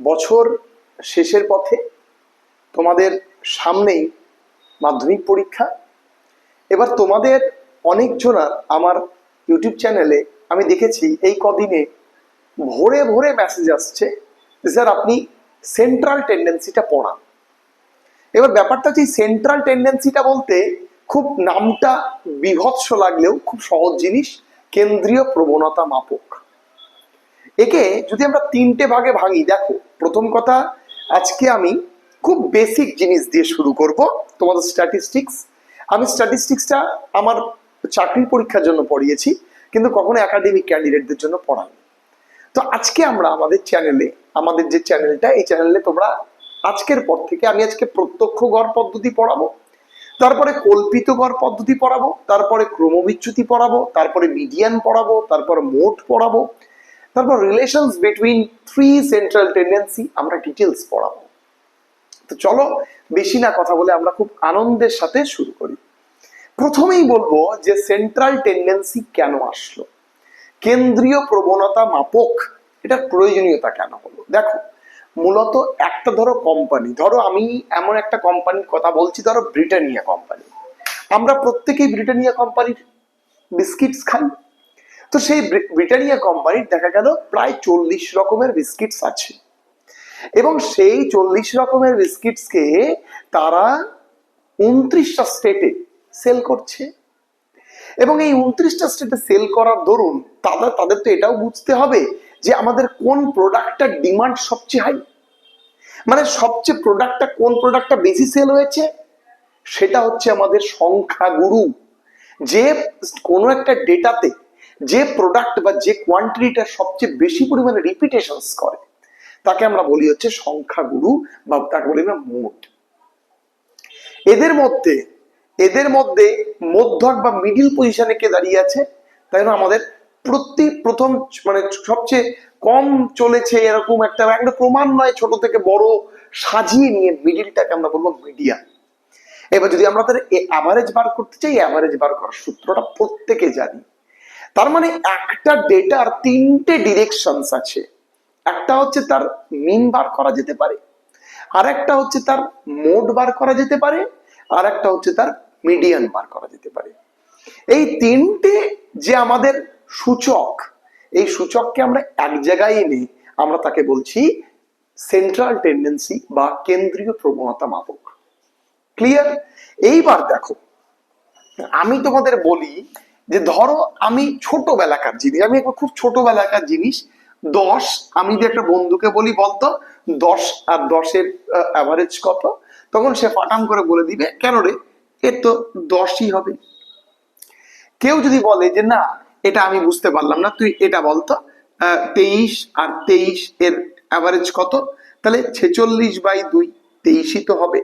বছর শেষের পথে তোমাদের সামনেই মাধ্যমিক পরীক্ষা। এবার তোমাদের অনেকজনার আমার ইউটিউব চ্যানেলে আমি দেখেছি এই কদিনে ভোরে ভোরে মেসেজ আসছে স্যার, আপনি সেন্ট্রাল টেন্ডেন্সিটা পড়ান। এবার ব্যাপারটা হচ্ছে সেন্ট্রাল টেন্ডেন্সিটা বলতে খুব নামটা বিভৎস লাগলেও খুব সহজ জিনিস, কেন্দ্রীয় প্রবণতা মাপক। একে যদি আমরা তিনটে ভাগে ভাঙি, দেখো, প্রথম কথা, আজকে আমি খুব বেসিক জিনিস দিয়ে শুরু করব, তোমাদের স্ট্যাটিস্টিক্স আমি স্ট্যাটিস্টিক্সটা আমার চাকরির পরীক্ষার জন্য পড়িয়েছি, কিন্তু কখনো একাডেমিক ক্যান্ডিডেটদের জন্য পড়াই তো আজকে আমরা আমাদের চ্যানেলে আমাদের যে চ্যানেলটা এই চ্যানেলে তোমরা আজকের পর থেকে আমি আজকে প্রত্যক্ষ গড় পদ্ধতি পড়াবো, তারপরে কল্পিত গড় পদ্ধতি পড়াবো, তারপরে ক্রমবিচ্যুতি পড়াবো, তারপরে মিডিয়ান পড়াবো, তারপর মোট পড়াবো তারপর relations between three central tendency আমরা ডিটেলস পড়াবো। তো চলো বেশি না কথা বলে আমরা খুব আনন্দের সাথে শুরু করি। প্রথমেই বলব যে সেন্ট্রাল টেন্ডেন্সি কেন আসলো? কেন্দ্রীয় প্রবণতা মাপক এটার প্রয়োজনীয়তা কেন হলো? দেখো, মূলত একটা ধরো কোম্পানি ধরো আমি এমন একটা কোম্পানির কথা বলছি, ধরো ব্রিটানিয়া কোম্পানি আমরা প্রত্যেকেই ব্রিটানিয়া কোম্পানির বিস্কিটস খাই। তো সেই ব্রি- ব্রিটানিয়া কোম্পানির দেখা গেল প্রায় চল্লিশ রকমের বিস্কিটস আছে। এবং সেই চল্লিশ রকমের বিস্কিটসকে তারা উনত্রিশটা স্টেটে সেল করছে। এবং এই উনত্রিশটা স্টেটে সেল করার দরুন তাদের তাদের তো এটাও বুঝতে হবে যে আমাদের কোন প্রোডাক্টটার ডিমান্ড সবচেয়ে হাই। মানে সবচেয়ে প্রোডাক্টটা কোন প্রোডাক্টটা বেশি সেল হয়েছে, সেটা হচ্ছে আমাদের সংখ্যাগুরু। যে কোনো একটা ডেটাতে যে প্রোডাক্ট বা যে কোয়ান্টিটিটা সবচেয়ে বেশি পরিমাণে রিপিটেশনস করে, তাকে আমরা বলি হচ্ছে সংখ্যাগুরু বা তাকে বলি আমরা মোট। এদের মধ্যে এদের মধ্যে মধ্যক বা মিডিল পজিশনে কে দাঁড়িয়ে আছে? তাই না? আমাদের প্রতি, প্রথম মানে সবচেয়ে কম চলেছে এরকম একটা একটা ক্রমান্বয়ে ছোট থেকে বড় সাজিয়ে নিয়ে মিডিলটাকে আমরা বলব মিডিয়া এবার যদি আমরা তার অ্যাভারেজ বার করতে চাই অ্যাভারেজ বার করার সূত্রটা প্রত্যেকে জানি। তার মানে একটা ডেটার তিনটে ডিরেকশনস আছে। একটা হচ্ছে তার মিন বার করা যেতে পারে আর একটা হচ্ছে তার মোড বার করা যেতে পারে আর একটা হচ্ছে তার মিডিয়ান বার করা যেতে পারে। এই তিনটে যে আমাদের সূচক, এই সূচককে আমরা এক জায়গায় এনে আমরা তাকে বলছি সেন্ট্রাল টেন্ডেন্সি বা কেন্দ্রীয় প্রবণতা মাপক। ক্লিয়ার এইবার দেখো, আমি তোমাদের বলি যে ধরো আমি ছোটবেলাকার জিনিস, আমি একবার খুব ছোটবেলাকার জিনিস, দশ, আমি যে একটা বন্ধুকে বলি বলতো, দশ আর দশের অ্যাভারেজ কত? তখন সে ফাটাম করে বলে দিবে, কেন রে? এর তো দশই হবে। কেউ যদি বলে যে, না, এটা আমি বুঝতে পারলাম না, তুই এটা বলতো তেইশ আর তেইশ এর অ্যাভারেজ কত? তাহলে ছেচল্লিশ বাই দুই, তেইশই তো হবে।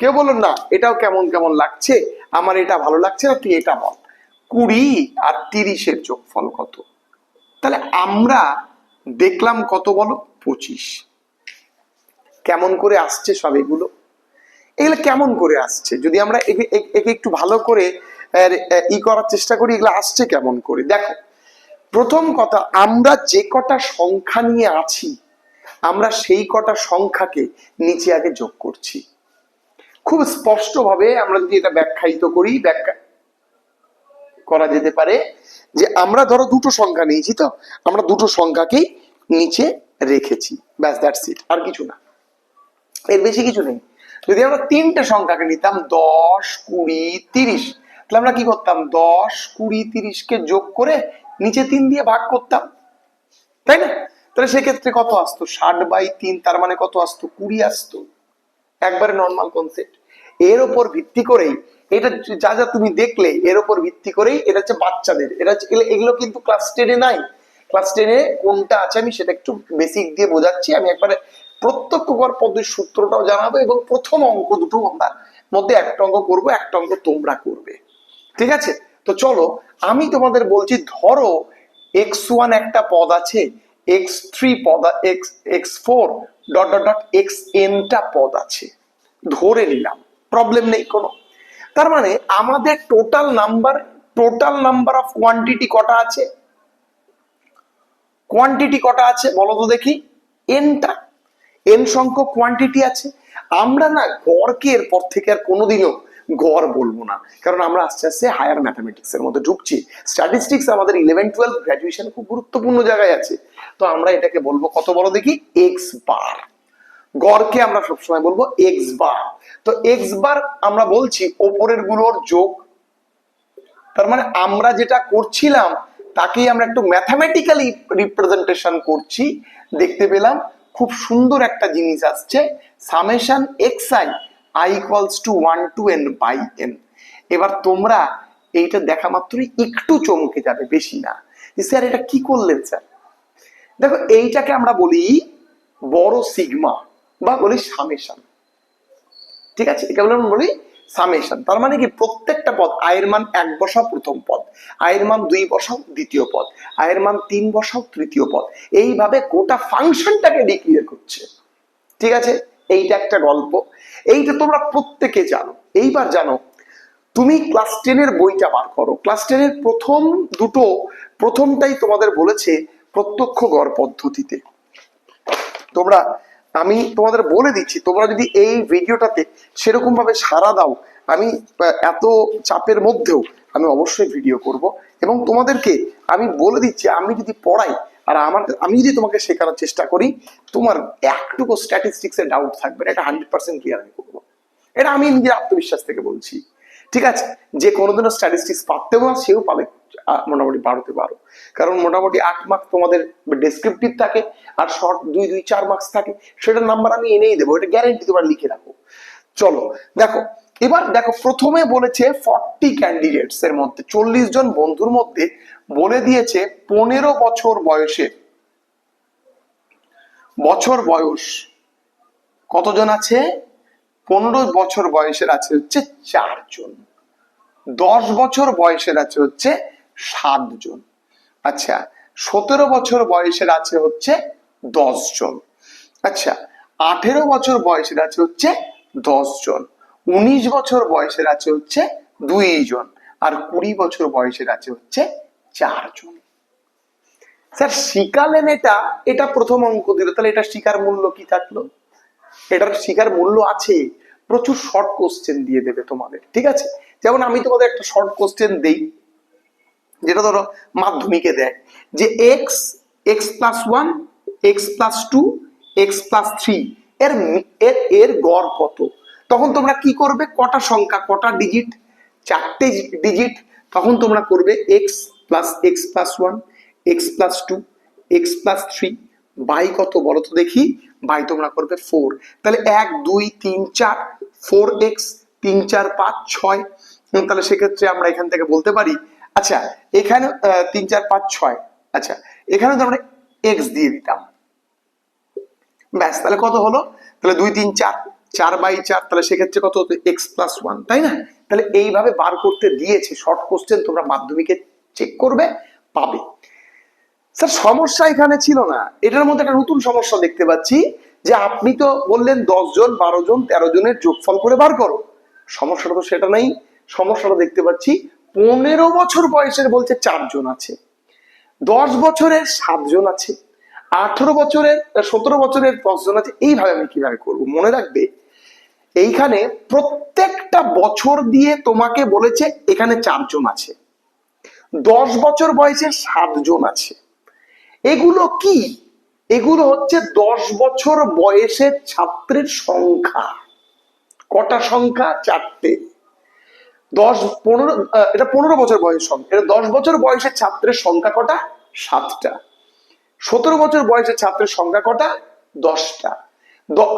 কেউ বলল, না, এটাও কেমন কেমন লাগছে? আমার এটা ভালো লাগছে না, তুই এটা বল। কুড়ি আর তিরিশের যোগফল কত? তাহলে আমরা দেখলাম কত বলো? পঁচিশ। কেমন করে আসছে সব এগুলো? এগুলো কেমন করে আসছে? যদি আমরা একে, একে- একে একটু ভালো করে ই করার চেষ্টা করি, এগুলো আসছে কেমন করে? দেখো, প্রথম কথা, আমরা যে কটা সংখ্যা নিয়ে আছি, আমরা সেই কটা সংখ্যাকে নিচে আগে যোগ করছি। খুব স্পষ্টভাবে আমরা যদি এটা ব্যাখ্যায়িত করি, ব্যাখ্যা করা যেতে পারে যে আমরা ধরো দুটো সংখ্যা নিয়েছি তো, আমরা দুটো সংখ্যাকেই নিচে রেখেছি। ব্যাস দ্যাটস ইট আর কিছু না। এর বেশি কিছু নেই। যদি আমরা তিনটে সংখ্যাকে নিতাম, দশ, কুড়ি, তিরিশ, তাহলে আমরা কি করতাম? দশ, কুড়ি, তিরিশকে যোগ করে নিচে তিন দিয়ে ভাগ করতাম। তাই না? তাহলে সেক্ষেত্রে কত আসতো? ষাট বাই তিন, তার মানে কত আসতো? কুড়ি আসতো। একবারে নর্মাল কনসেপ্ট এর ওপর ভিত্তি করেই, এটা যা যা তুমি দেখলে, এর ওপর ভিত্তি করেই এটা হচ্ছে বাচ্চাদের। এটা হচ্ছে, এগুলো- কিন্তু ক্লাস টেনে নাই। ক্লাস টেনে কোনটা আছে আমি সেটা একটু বেসিক দিয়ে বোঝাচ্ছি। আমি একবারে প্রত্যক্ষ কর পদ্ধতির সূত্রটাও জানাব এবং প্রথম অঙ্ক দুটো আমরা মধ্যে একটা অঙ্ক করব, একটা অঙ্ক তোমরা করবে। ঠিক আছে? তো চলো, আমি তোমাদের বলছি, ধরো এক্স ওয়ান একটা পদ আছে এক্স থ্রি পদ x x four dot dot dot x এনটা পদ আছে। ধরে নিলাম। প্রবলেম নেই কোনো। তার মানে আমাদের total number total number of quantity কটা আছে? কোয়ান্টিটি কটা আছে বলো তো দেখি। এনটা এন সংখ্যক কোয়ান্টিটি আছে। আমরা না গড়কে এরপর থেকে আর কোনোদিনও গড় বলব না। কারণ আমরা আস্তে আস্তে হায়ার ম্যাথামেটিক্স এর মধ্যে ঢুকছি। স্ট্যাটিস্টিক্স আমাদের ইলেভেন টুয়েলভ গ্রাজুয়েশন খুব গুরুত্বপূর্ণ জায়গায় আছে। তো আমরা এটাকে বলব কত বড় দেখি? এক্স বার গড়কে আমরা সবসময় বলব এক্স বার তো এক্স বার আমরা বলছি ওপরেরগুলোর যোগ। তার মানে আমরা যেটা করছিলাম, তাকেই আমরা একটু ম্যাথামেটিক্যালি রিপ্রেজেন্টেশন করছি। দেখতে পেলাম খুব সুন্দর একটা জিনিস আসছে। Summation x i i equals to one to n by n এবার তোমরা এইটা দেখা মাত্রই একটু চমকে যাবে, বেশি না। স্যার, এটা কি করলেন স্যার? দেখো, এইটাকে আমরা বলি বড় সিগমা বা বলি সামেশন ঠিক আছে? বলে আমরা বলি সামেশন তার মানে কি? প্রত্যেকটা পদ, আয়ের মান এক বসাও প্রথম পদ, আয়ের মান দুই বসাও দ্বিতীয় পদ, আয়ের মান তিন বসাও তৃতীয় পদ। এইভাবে গোটা ফাংশনটাকে ডিক্লিয়ার করছে। ঠিক আছে? এইটা একটা গল্প। এইটা তোমরা প্রত্যেকে জানো। এইবার জানো, তুমি ক্লাস টেনের বইটা বার করো। ক্লাস টেনের প্রথম দুটো, প্রথমটাই তোমাদের বলেছে প্রত্যক্ষ গড় পদ্ধতিতে। তোমরা আমি তোমাদের বলে দিচ্ছি, তোমরা যদি এই ভিডিওটাতে সেরকম ভাবে সাড়া দাও, আমি এত চাপের মধ্যেও আমি অবশ্যই ভিডিও করব এবং তোমাদেরকে আমি বলে দিচ্ছি, আমি যদি পড়াই আর আমার, আমি যদি তোমাকে শেখানোর চেষ্টা করি, তোমার একটুকু স্ট্যাটিস্টিক্সের ডাউট থাকবে এটা হান্ড্রেড পার্সেন্ট ক্লিয়ার আমি করব। এটা আমি নিজের আত্মবিশ্বাস থেকে বলছি। ঠিক আছে? যে কোনোদিনও স্ট্যাটিস্টিক্স পারতেও না, সেও পাবে। মোটামুটি বারোতে বারো। কারণ মোটামুটি আট মার্কস তোমাদের ডেসক্রিপটিভ থাকে আর শর্ট দুই দুই, চার মার্কস থাকে, সেটার নাম্বার আমি এনেই দেবো, এটা গ্যারেন্টি তোমরা লিখে রাখো। চলো, দেখো, এবার দেখো, প্রথমে বলেছে ফর্টি ক্যান্ডিডেটস এর মধ্যে, চল্লিশ জন বন্ধুর মধ্যে বলে দিয়েছে পনেরো বছর বয়সে, বছর বয়স, কতজন আছে? পনেরো বছর বয়সের আছে হচ্ছে চারজন, দশ বছর বয়সের আছে হচ্ছে সাতজন। আচ্ছা সতেরো বছর বয়সের আছে হচ্ছে দশ জন আচ্ছা আঠেরো বছর বয়সের আছে হচ্ছে দশ জন উনিশ বছর বয়সের আছে হচ্ছে দুই জন আর কুড়ি বছর বয়সের আছে হচ্ছে চারজন। স্যার শিকালেন এটা এটা প্রথম অঙ্ক দিল। তাহলে এটা শিকার মূল্য কি থাকল? এটার শিকার মূল্য আছে। প্রচুর শর্ট কোশ্চেন দিয়ে দেবে তোমাদের, ঠিক আছে? যেমন আমি তোমাদের একটা শর্ট কোশ্চেন দেই। যেটা ধরো মাধ্যমিকে দেয়, যে x x plus one x plus two x plus three এর এর গড় কত? তখন তোমরা কি করবে? কটা সংখ্যা, কটা ডিজিট চারটে ডিজিট তখন তোমরা করবে x plus x plus one x plus two x plus three by কত বলো তো দেখি, বাই তোমরা করবে ফোর তাহলে এক, দুই, তিন, চার ফোর এক্স তিন, চার, পাঁচ, ছয়। তাহলে সেক্ষেত্রে আমরা এখান থেকে বলতে পারি আচ্ছা এখানে তিন, চার, পাঁচ, ছয়। আচ্ছা এখানে তো আমরা এক্স দিয়ে দিতাম। ব্যাস, তাহলে কত হলো? তাহলে দুই, তিন, চার। চার বাই চার, তাহলে সেক্ষেত্রে কত হতো? এক্স প্লাস ওয়ান তাই না? তাহলে এইভাবে বার করতে দিয়েছে শর্ট কোশ্চেন তোমরা মাধ্যমিকে চেক করবে, পাবে। স্যার, সমস্যা এখানে ছিল না। এটার মধ্যে একটা নতুন সমস্যা দেখতে পাচ্ছি, যে আপনি তো বললেন দশ জন, বারো জন, তেরো জনের যোগফল করে বার করো। সমস্যাটা তো সেটা নেই। সমস্যাটা দেখতে পাচ্ছি পনেরো বছর বয়সের বলছে চারজন আছে। দশ বছরের সাতজন আছে। আঠারো বছরের, সতেরো বছরের দশজন আছে। এইভাবে আমি কীভাবে করব? মনে রাখবে, এইখানে প্রত্যেকটা বছর দিয়ে তোমাকে বলেছে এখানে চারজন আছে। দশ বছর বয়সে সাতজন আছে। এগুলো কি? এগুলো হচ্ছে দশ বছর বয়সের ছাত্রের সংখ্যা। কটা সংখ্যা? চারটে। দশ পনেরো এটা পনেরো বছর বয়স এটা দশ বছর বয়সের ছাত্রের সংখ্যা কটা? সাতটা। সতেরো বছর বয়সের ছাত্রের সংখ্যা কটা? দশটা।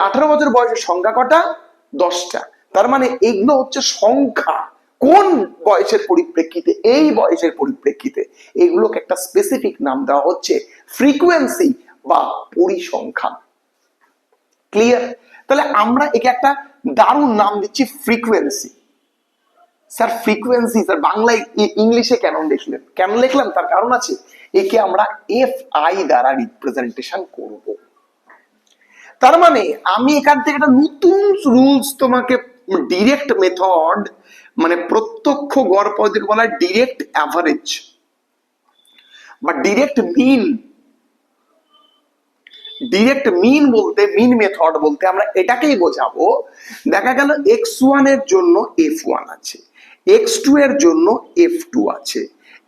আঠারো বছর বয়সের সংখ্যা কটা? দশটা। তার মানে এগুলো হচ্ছে সংখ্যা। কোন বয়সের পরিপ্রেক্ষিতে? এই বয়সের পরিপ্রেক্ষিতে এগুলোকে একটা স্পেসিফিক নাম দেওয়া হচ্ছে ফ্রিকোয়েন্সি বা পরিসংখ্যান। ক্লিয়ার তাহলে আমরা একে একটা দারুণ নাম দিচ্ছি ফ্রিকোয়েন্সি স্যার ফ্রিকোয়েন্সি স্যার বাংলায় ইংলিশে কেন লিখলেন? কেন লিখলাম তার কারণ আছে। একে আমরা এফ আই দ্বারা রিপ্রেজেন্টেশন করব। তার মানে আমি এখান থেকে একটা নতুন রুলস তোমাকে ডিরেক্ট মেথড মানে প্রত্যক্ষ গড় পদ্ধতিকে বলা হয় ডিরেক্ট অ্যাভারেজ বা ডিরেক্ট মিন ডিরেক্ট মিন বলতে মিন মেথড বলতে আমরা এটাকেই বোঝাবো। দেখা গেল এক্স ওয়ানের জন্য এফ ওয়ান আছে এক্স টু এর জন্য এফ টু আছে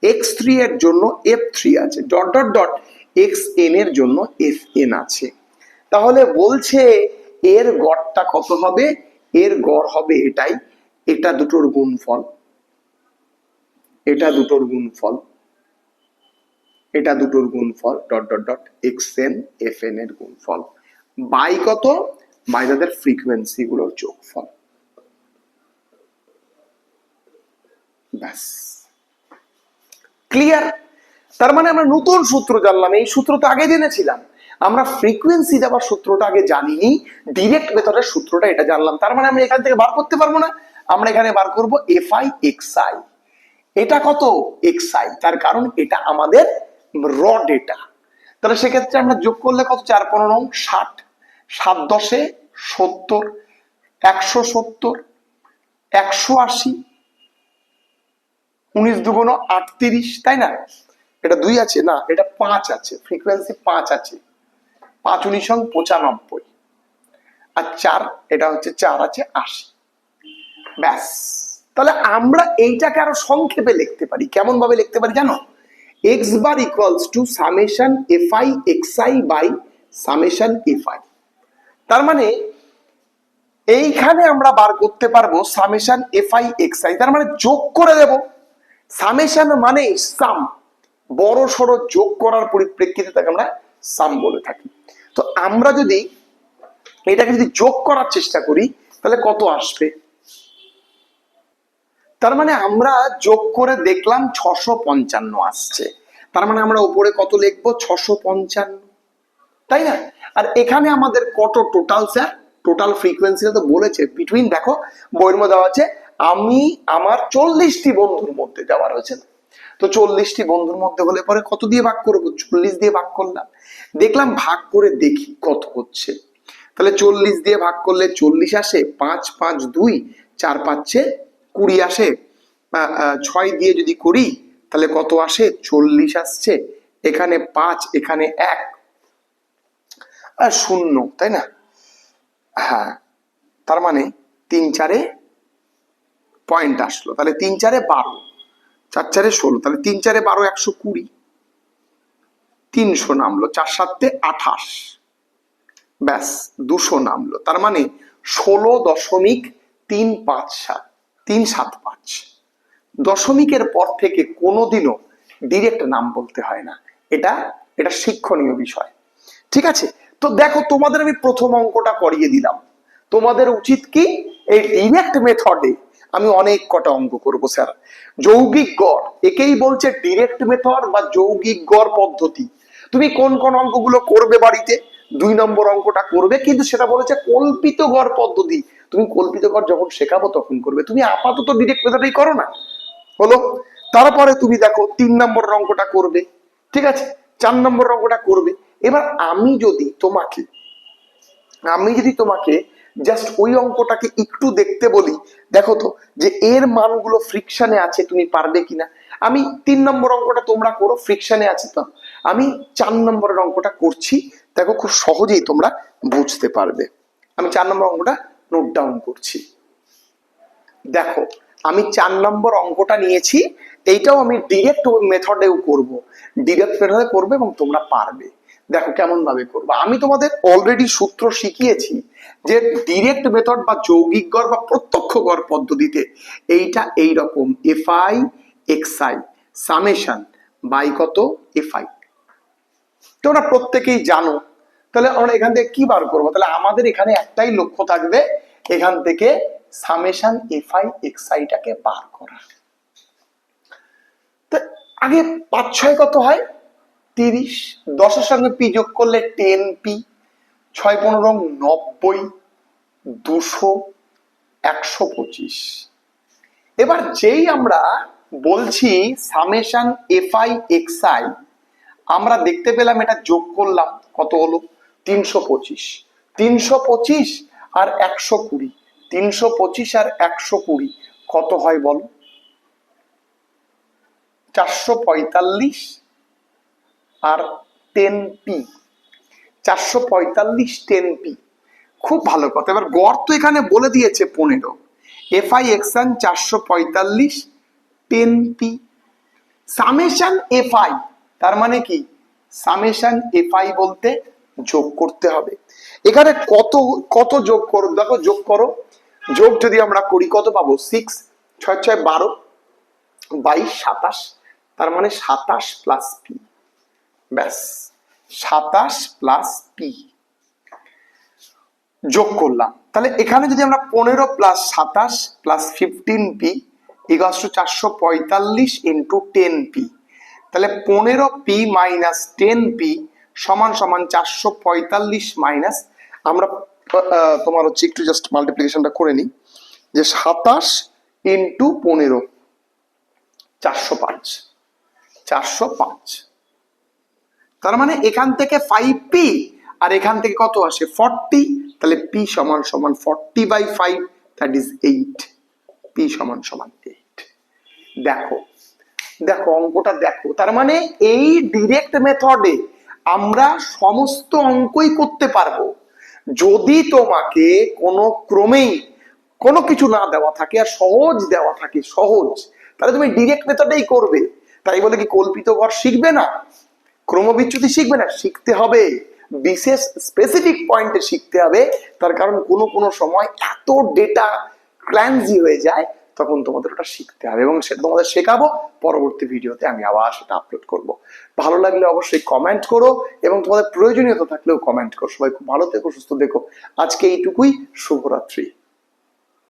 এক্স থ্রি এর জন্য এফ থ্রি আছে dot dot dot x n এর জন্য এফ এন আছে। তাহলে বলছে এর গড়টা কত হবে? এর গড় হবে এটাই, এটা দুটোর গুণফল। এটা দুটোর গুণফল। এটা দুটোর গুণফল dot dot dot x n f n এর গুণফল। বাই কত? বাই তাদের ফ্রিকোয়েন্সি গুলোর যোগফল। ব্যাস। ক্লিয়ার তার মানে আমরা নতুন সূত্র জানলাম। এই সূত্র তো আগে জেনেছিলাম। আমরা ফ্রিকোয়েন্সি দেওয়ার সূত্রটা আগে জানিনি। ডিরেক্ট মেথডের সূত্রটা এটা জানলাম। তার মানে আমরা এখান থেকে বার করতে পারব না। আমরা এখানে বার করব এফ আই এক্স আই এটা কত? এক্স আই তার কারণ এটা আমাদের র ডেটা তাহলে সেক্ষেত্রে আমরা যোগ করলে কত? চার, পনেরো, ষাট। সাত দশে সত্তর, একশো সত্তর, একশো আশি, উনিশ দুগুণ আটত্রিশ, তাই না? এটা দুই আছে, না, এটা পাঁচ আছে ফ্রিকোয়েন্সি পাঁচ আছে। পাঁচ উনিশ পঁচানব্বই। আর চার, এটা হচ্ছে চার আছে আশি। ব্যাস। তাহলে আমরা এইটাকে আরও সংক্ষেপে লিখতে পারি। কেমন ভাবে লিখতে পারি জানো? X bar equals to summation f i x i by summation f i তার মানে এইখানে আমরা বার করতে পারব summation f i x i তার মানে যোগ করে দেব। সামেশন মানে সাম বড় সড়ো যোগ করার পরিপ্রেক্ষিতে তাকে আমরা সাম বলে থাকি। তো আমরা যদি এটাকে যদি যোগ করার চেষ্টা করি, তাহলে কত আসবে? তার মানে আমরা যোগ করে দেখলাম ছশো পঞ্চান্ন আসছে। তার মানে আমরা উপরে কত লিখব? ছশো পঞ্চান্ন। তাই না? আর এখানে আমাদের কত টোটাল স্যার টোটাল ফ্রিকোয়েন্সিটা তো বলেছে। বিটুইন দেখো বইয়ের মধ্যে দেওয়া আছে, আমি, আমার চল্লিশটি বন্ধুর মধ্যে দেওয়া রয়েছে। তো চল্লিশটি বন্ধুর মধ্যে হলে পরে কত দিয়ে ভাগ করব? চল্লিশ দিয়ে ভাগ করলাম। দেখলাম ভাগ করে দেখি কত হচ্ছে। তাহলে চল্লিশ দিয়ে ভাগ করলে চল্লিশ আসে, পাঁচ পাঁচ, দুই, চার, পাঁচে কুড়ি আসে ছয় দিয়ে যদি করি তাহলে কত আসে? চল্লিশ আসছে, এখানে পাঁচ, এখানে এক। শূন্য, তাই না? হ্যাঁ তার মানে তিন চারে পয়েন্ট আসলো, তাহলে তিন চারে বারো, চার চারে ষোলো, তাহলে তিন চারে বারো একশো কুড়ি। তিনশো নামলো, চার সাতে আঠাশ। ব্যাস, দুশো নামলো, তার মানে ষোলো দশমিক তিন পাঁচ সাত। তিন সাত পাঁচ দশমিকের পর থেকে কোনোদিনও ডিরেক্ট নাম বলতে হয় না। এটা এটা শিক্ষণীয় বিষয়। ঠিক আছে? তো দেখো, তোমাদের আমি প্রথম অঙ্কটা করিয়ে দিলাম। তোমাদের উচিত কি? এই ডিরেক্ট মেথডে আমি অনেক কটা অঙ্ক করব, স্যার। যৌগিক গড়, একেই বলছে ডিরেক্ট মেথড বা যৌগিক গড় পদ্ধতি। তুমি কোন কোন অঙ্কগুলো করবে বাড়িতে? দুই নম্বর অঙ্কটা করবে, কিন্তু সেটা বলেছে কল্পিত গড় পদ্ধতি। তুমি কল্পিত কর, যখন শেখাবো তখন করবে। তুমি আপাতত ডিরেক্ট মেথডেই করো না। হলো, তারপরে তুমি দেখো তিন নম্বর অঙ্কটা করবে, ঠিক আছে? চার নম্বর অঙ্কটা করবে। এবার আমি যদি তোমাকে, আমি যদি তোমাকে জাস্ট ওই অঙ্কটাকে একটু দেখতে বলি, দেখো তো, যে এর মানগুলো ফ্রিকশনে আছে, তুমি পারবে কিনা? আমি তিন নম্বর অঙ্কটা তোমরা করো ফ্রিকশনে আছে তো। আমি চার নম্বরের অঙ্কটা করছি, দেখো খুব সহজেই তোমরা বুঝতে পারবে। আমি চার নম্বর অঙ্কটা নোট ডাউন করছি। দেখো, আমি চার নম্বর অঙ্কটা নিয়েছি, এইটাও আমি ডিরেক্ট মেথডেও করব। ডিরেক্ট মেথডে করবে এবং তোমরা পারবে। দেখো কেমন ভাবে করব। আমি তোমাদের অলরেডি সূত্র শিখিয়েছি যে ডিরেক্ট মেথড বা যৌগিক গড় বা প্রত্যক্ষ গড় পদ্ধতিতে এইটা এই রকম f i x i summation by কত? এফআই তোমরা প্রত্যেকেই জানো। তাহলে আমরা এখান থেকে কি বার করব? তাহলে আমাদের এখানে একটাই লক্ষ্য থাকবে এখান থেকে সামেশন এফআই এক্সআইটাকে বার করা। তো আগে পাঁচ ছয় কত হয়? তিরিশ। দশের সঙ্গে পি যোগ করলে টেন পি ছয় পনেরো নব্বই। দুশো একশো পঁচিশ। এবার যেই আমরা বলছি সামেশন এফআই এক্সআই আমরা দেখতে পেলাম এটা যোগ করলাম, কত হলো? তিনশো পঁচিশ। তিনশো পঁচিশ আর একশো কুড়ি। তিনশো পঁচিশ আর একশো কুড়ি। কত হয় বলো? চারশো পঁয়তাল্লিশ আর টেন পি চারশো পঁয়তাল্লিশ টেন পি খুব ভালো কথা। এবার গড় তো এখানে বলে দিয়েছে পনেরো। এফআই এক্সান চারশো পঁয়তাল্লিশ টেন পি সামেশন এফআই তার মানে কি? সামেশন এফআই বলতে যোগ করতে হবে। এখানে কত কত যোগ করো? দেখো, যোগ করো। যোগ যদি আমরা করি, কত পাবো? সিক্স ছয় ছয়, বারো, বাইশ, সাতাশ, তার মানে সাতাশ প্লাস পি ব্যাস, সাতাশ প্লাস পি যোগ করলাম। তাহলে এখানে যদি আমরা পনেরো প্লাস সাতাশ প্লাস ফিফটিন পি ইগাস চারশো পঁয়তাল্লিশ ইন্টু টেন পি তাহলে পনেরো পি মাইনাস টেন পি সমান সমান চারশো পঁয়তাল্লিশ মাইনাস, আমরা তোমার হচ্ছে একটু জাস্ট মাল্টিপ্লিকেশনটা করে নিই, যে সাতাশ ইন্টু পনেরো, চারশো পাঁচ চারশো পাঁচ। তার মানে এখান থেকে ফাইভ পি আর এখান থেকে কত আসে ফর্টি তাহলে পি সমান সমান forty by five that is eight p সমান সমান এইট দেখো দেখো, অঙ্কটা দেখো, তার মানে এই ডিরেক্ট মেথডে আমরা সমস্ত অঙ্কই করতে পারব। যদি তোমাকে কোনো ক্রমেই কোনো কিছু না দেওয়া থাকে আর সহজ দেওয়া থাকে, সহজ, তাহলে তুমি ডিরেক্ট মেথডেই করবে। তাই বলে কি কল্পিত ঘর শিখবে না? ক্রমবিচ্যুতি শিখবে না? শিখতে হবে। বিশেষ স্পেসিফিক পয়েন্টে শিখতে হবে। তার কারণ কোনো কোনো সময় এত ডেটা ক্ল্যান্সি হয়ে যায় তখন তোমাদের ওটা শিখতে হবে এবং সেটা তোমাদের শেখাবো, পরবর্তী ভিডিওতে আমি আবার সেটা আপলোড করব। ভালো লাগলে অবশ্যই কমেন্ট করো এবং তোমাদের প্রয়োজনীয়তা থাকলেও কমেন্ট করো। সবাই খুব ভালো থেকো, সুস্থ দেখো আজকে এইটুকুই, শুভরাত্রি।